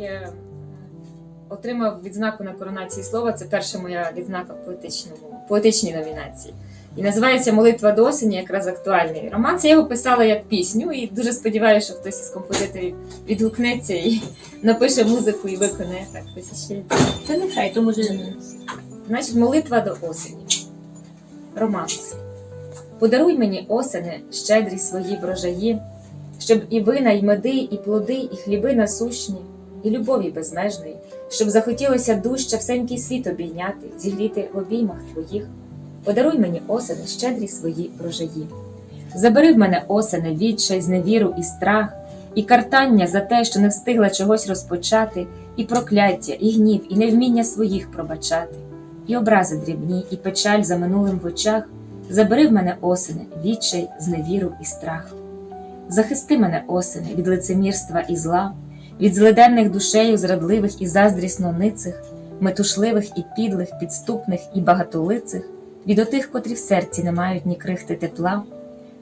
е, отримав відзнаку на коронації слова. Це перша моя відзнака в поетичному, поетичній номінації. І називається Молитва до осені, якраз актуальний роман. Це я його писала як пісню, і дуже сподіваюся, що хтось із композиторів відгукнеться і напише музику і виконає так. Хтось ще. Та нехай, то може. Значить, молитва до осені. Романс. Подаруй мені осени, щедрі свої врожаї, щоб і вина, і меди, і плоди, і хліби насущні, і любові безмежної, щоб захотілося дужче всенький світ обійняти, зігріти в обіймах твоїх. Подаруй мені осени, щедрі свої врожаї. Забери в мене осени, відчай, зневіру і страх, і картання за те, що не встигла чогось розпочати, і прокляття, і гнів, і невміння своїх пробачати, і образи дрібні, і печаль за минулим в очах. Забери в мене осени, відчай, зневіру і страх. Захисти мене осени від лицемірства і зла, від злиденних душею зрадливих і заздрісно ницих, метушливих і підлих, підступних і багатолицих, від отих, котрі в серці не мають ні крихти тепла.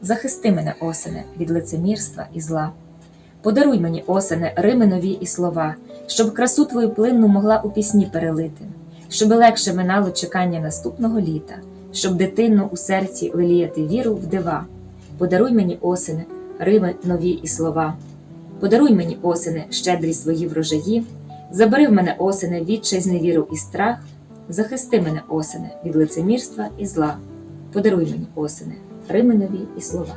Захисти мене, осене, від лицемірства і зла. Подаруй мені, осене, рими нові і слова, щоб красу твою плинну могла у пісні перелити, щоб легше минало чекання наступного літа, щоб дитинно у серці леліяти віру в дива. Подаруй мені, осене, рими нові і слова. Подаруй мені, осени щедрі свої врожаї, забери в мене, осене, відчай зневіру і страх, захисти мене, осене, від лицемірства і зла. Подаруй мені, осени, Рименові і слова.